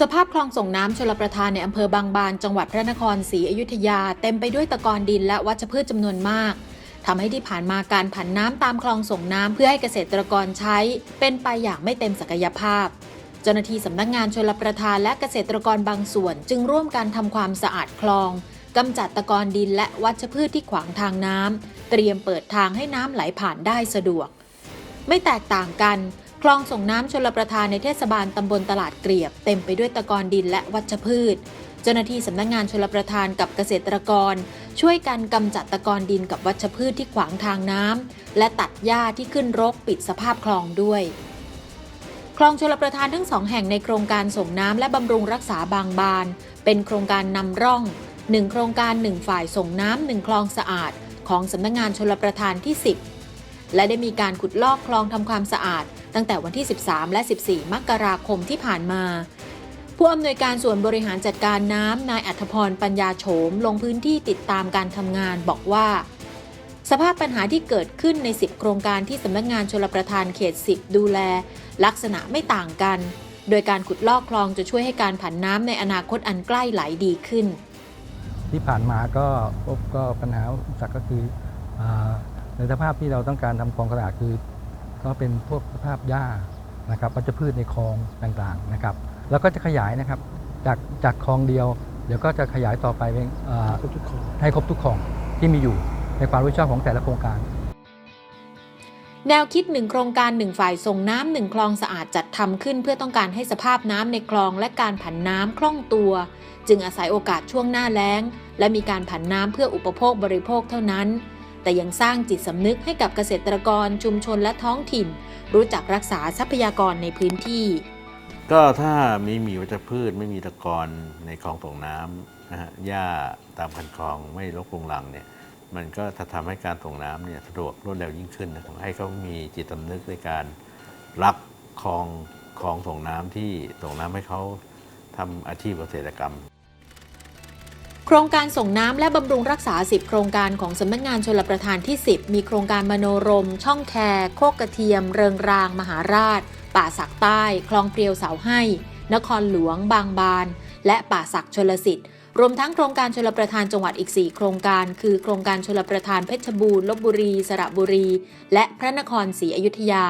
สภาพคลองส่งน้ำชลประทานในอำเภอบางบาน จังหวัดพระนครศรีอยุธยา เต็มไปด้วยตะกอนดินและวัชพืชจำนวนมากทำให้ที่ผ่านมาการผันน้ำตามคลองส่งน้ำเพื่อให้เกษตรกรใช้ เป็นไปอย่างไม่เต็มศักยภาพ เจ้าหน้าที่สำนักงานชลประทานและเกษตรกรบางส่วน จึงร่วมกันทำความสะอาดคลองกำจัดตะกอนดินและวัชพืชที่ขวางทางน้ำเตรียมเปิดทางให้น้ำไหลผ่านได้สะดวก ไม่แตกต่างกัน คลองส่งน้ำชลประทานในเทศบาลตำบลตลาดเกลียบ เต็มไปด้วยตะกอนดินและวัชพืช เจ้าหน้าที่สำนักงานชลประทานกับเกษตรกร ช่วยกันกำจัดตะกอนดินกับวัชพืชที่ขวางทางน้ำและตัดหญ้าที่ขึ้นรกปิดสภาพคลองด้วยคลองชลประทานทั้งสองแห่งในโครงการส่งน้ำและบำรุงรักษาบางบาน เป็นโครงการนำร่อง 1 โครงการ 1 ฝ่ายส่งน้ำหนึ่งคลองสะอาด ของสำนักงานชลประทานที่ 10 และได้มีการขุดลอกคลองทำความสะอาด ตั้งแต่วันที่ 13 และ 14 มกราคมที่ผ่านมา ผู้อำนวยการส่วนบริหารจัดการน้ำนายอัธพรปัญญาโฉม ลงพื้นที่ติดตามการทำงานบอกว่า สภาพปัญหาที่เกิดขึ้นใน 10 โครงการที่สำนักงานชลประทานเขต 10 ดูแล ลักษณะไม่ต่างกัน โดยการขุดลอกคลองจะช่วยให้การผันน้ำในอนาคตอันใกล้ไหลดีขึ้น ที่ผ่านมาก็พบก็ปัญหาอุปสรรคก็คืออ ในสภาพที่เราต้องการทำคลองสะอาดคือ ก็เป็นพวกสภาพหญ้านะครับวัชพืชในคลองต่างๆนะครับ แล้วก็จะขยายนะครับจากจากคลองเดียว เดี๋ยวก็จะขยายต่อไปเป็นอ่าให้ครบทุกคลองที่มีอยู่ในความรับผิดชอบของแต่ละโครงการแนวคิดหนึ่งโครงการหนึ่งฝ่ายส่งน้ำหนึ่งคลองสะอาดจัดทำขึ้น เพื่อต้องการให้สภาพน้ำในคลองและการผันน้ำคล่องตัว จึงอาศัยโอกาสช่วงหน้าแล้ง และมีการผันน้ำเพื่ออุปโภคบริโภคเท่านั้น แต่ยังสร้างจิตสำนึกให้กับเกษตรกรชุมชนและท้องถิ่น รู้จักรักษาทรัพยากรในพื้นที่ ก็ถ้าไม่มีวัชพืชไม่มีตะกอนในคลองส่งน้ำนะฮะหญ้าตามคันคลองไม่รกรุงรังเนี่ยมันก็จะทำให้การส่งน้ำเนี่ยสะดวกรวดเร็วยิ่งขึ้นนะให้เขามีจิตสำนึกในการรักคลองคลองส่งน้ำที่ส่งน้ำให้เขาทำอาชีพเกษตรกรรม โครงการส่งน้ำและบำรุงรักษา 10 โครงการของสำนักงานชลประทานที่ 10 มีโครงการมโนรม ช่องแคโคกกระเทียม เริงราง มหาราช ป่าสักใต้ คลองเปรียวเสาให้ นครหลวง บางบาน และป่าสักชลสิทธิ์รวมทั้งโครงการชลประทานจังหวัดอีก 4 โครงการ คือโครงการชลประทานเพชรบูรณ์ลบบุรี สระบุรี และพระนครศรีอยุธยา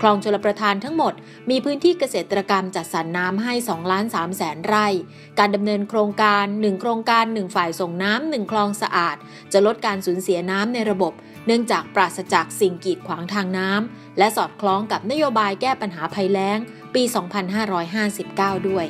คลองชลประทานทั้งหมด มีพื้นที่เกษตรกรรมจัดสรรน้ำให้2ล้าน3แสนไร่ การดำเนินโครงการ 1 โครงการ 1 ฝ่ายส่งน้ำ1คลองสะอาด จะลดการสูญเสียน้ำในระบบ เนื่องจากปราศจากสิ่งกีดขวางทางน้ำและสอดคล้องกับนโยบายแก้ปัญหาภัยแล้ง ปี 2559 ด้วย